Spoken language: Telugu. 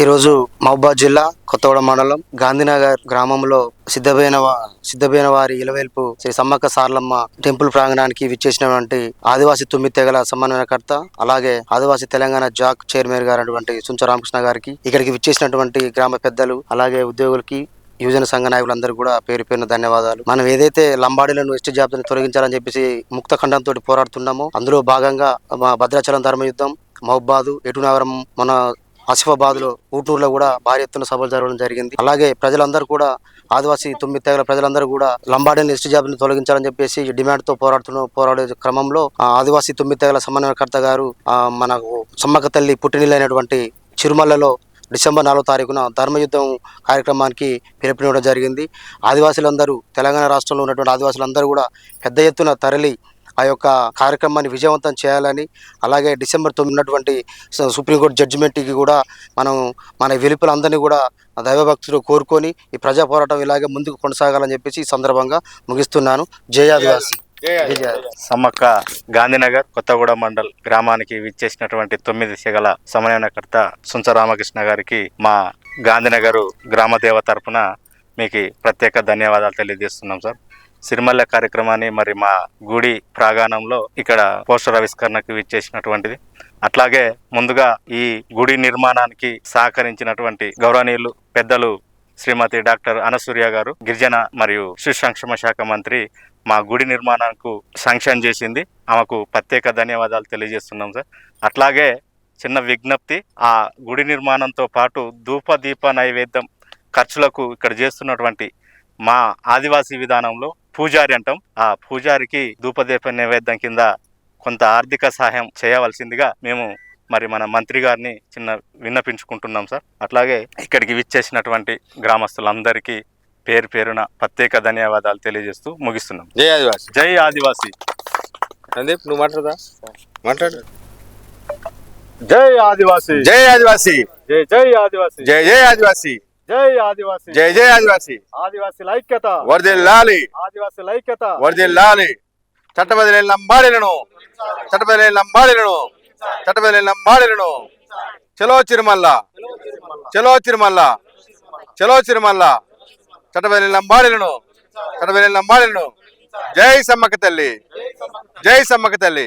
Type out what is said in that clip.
ఈరోజు మహబాద్ జిల్లా కొత్తగూడ మండలం గాంధీనగర్ గ్రామంలో సిద్ధమైన సిద్ధమైన వారి ఇలవేల్పు శ్రీ సమ్మక్క సార్లమ్మ టెంపుల్ ప్రాంగణానికి విచ్చేసినటువంటి ఆదివాసీ తొమ్మిది తెగల సమన్వయకర్త అలాగే ఆదివాసీ తెలంగాణ జాక్ చైర్మన్ గారు సుంచ రామకృష్ణ గారికి ఇక్కడికి విచ్చేసినటువంటి గ్రామ పెద్దలు అలాగే ఉద్యోగులకి యువజన సంఘ నాయకులందరూ కూడా పేరు పేరున ధన్యవాదాలు. మనం ఏదైతే లంబాడీలను ఎస్టీ జాబితాను తొలగించాలని చెప్పేసి ముక్త ఖండంతో పోరాడుతున్నామో అందులో భాగంగా మా భద్రాచలం ధర్మయుద్ధం మహబ్బాదు ఎటునగరం మన ఆసిఫాబాద్లో ఊటూరులో కూడా భారీ ఎత్తున సభలు జరగడం జరిగింది. అలాగే ప్రజలందరూ కూడా ఆదివాసీ తొమ్మిది తెగల ప్రజలందరూ కూడా లంబాడీని ఎస్టీ జాబ్ని తొలగించాలని చెప్పేసి డిమాండ్తో పోరాడుతున్న పోరాడే క్రమంలో ఆదివాసీ తొమ్మిది తెగల సమన్వయకర్త గారు ఆ, మనకు సమ్మక్క తల్లి పుట్టినిల్లైనటువంటి చిరుమలలో డిసెంబర్ నాలుగో తారీఖున ధర్మయుద్ధం కార్యక్రమానికి పిలుపునివ్వడం జరిగింది. ఆదివాసులందరూ తెలంగాణ రాష్ట్రంలో ఉన్నటువంటి ఆదివాసులందరూ కూడా పెద్ద ఎత్తున తరలి ఆ యొక్క కార్యక్రమాన్ని విజయవంతం చేయాలని అలాగే డిసెంబర్ తొమ్మిది ఉన్నటువంటి స- సుప్రీంకోర్టు జడ్జిమెంట్కి కూడా మనం మన వెలుపులందరినీ కూడా దైవభక్తులు కోరుకొని ఈ ప్రజా పోరాటం ఇలాగే ముందుకు కొనసాగాలని చెప్పేసి ఈ సందర్భంగా ముగిస్తున్నాను. జై ఆదివాసి. జై జై ఆదివాసి. సమ్మక్క గాంధీనగర్ కొత్తగూడ మండల్ గ్రామానికి విచ్చేసినటువంటి తొమ్మిది సెగల సమన్వయకర్త సుంచ రామకృష్ణ గారికి మా గాంధీనగర్ గ్రామ దేవ తరపున మీకు ప్రత్యేక ధన్యవాదాలు తెలియజేస్తున్నాం సార్. సిరిమల్ల కార్యక్రమాన్ని మరి మా గుడి ప్రాంగణంలో ఇక్కడ పోస్టర్ ఆవిష్కరణకు విచ్చేసినటువంటిది. అట్లాగే ముందుగా ఈ గుడి నిర్మాణానికి సహకరించినటువంటి గౌరవనీయులు పెద్దలు శ్రీమతి డాక్టర్ అనసూర్య గారు గిరిజన మరియు శిశు సంక్షేమ శాఖ మంత్రి మా గుడి నిర్మాణానికి శాంక్షన్ చేసింది. ఆమెకు ప్రత్యేక ధన్యవాదాలు తెలియజేస్తున్నాం సార్. అట్లాగే చిన్న విజ్ఞప్తి ఆ గుడి నిర్మాణంతో పాటు ధూప దీప నైవేద్యం ఖర్చులకు ఇక్కడ చేస్తున్నటువంటి మా ఆదివాసీ విధానంలో పూజారి అంటాం. ఆ పూజారికి ధూపదీప నైవేద్యం కింద కొంత ఆర్థిక సహాయం చేయవలసిందిగా మేము మరి మన మంత్రి గారిని చిన్న విన్నపించుకుంటున్నాం సార్. అట్లాగే ఇక్కడికి విచ్చేసినటువంటి గ్రామస్తులందరికీ పేరు పేరున ప్రత్యేక ధన్యవాదాలు తెలియజేస్తూ ముగిస్తున్నాం. జై ఆదివాసి. జై ఆదివాసి. సందీప్ నువ్వు మాట్లాడదా? మాట్లాడు. జై ఆదివాసి. జై ఆదివాసి. జై జై ఆదివాసి. జై జై ఆదివాసి. జై ఆదివాసి జై జై ఆదివాసి ఆదివాసి ఐక్యత వరదిల్లాలి ఆదివాసి ఐక్యత వరదిల్లాలి చట్టబదిలే లంబాడీలను చట్టబదిలే లంబాడీలను చట్టబదిలే లంబాడీలను చలో చిరుమల్ల చలో చిరుమల్ల చలో చిరుమల్ల చట్టబదిలే లంబాడీలను చట్టబదిలే లంబాడీలను జై సమ్మక్క తల్లి జై సమ్మక్క తల్లి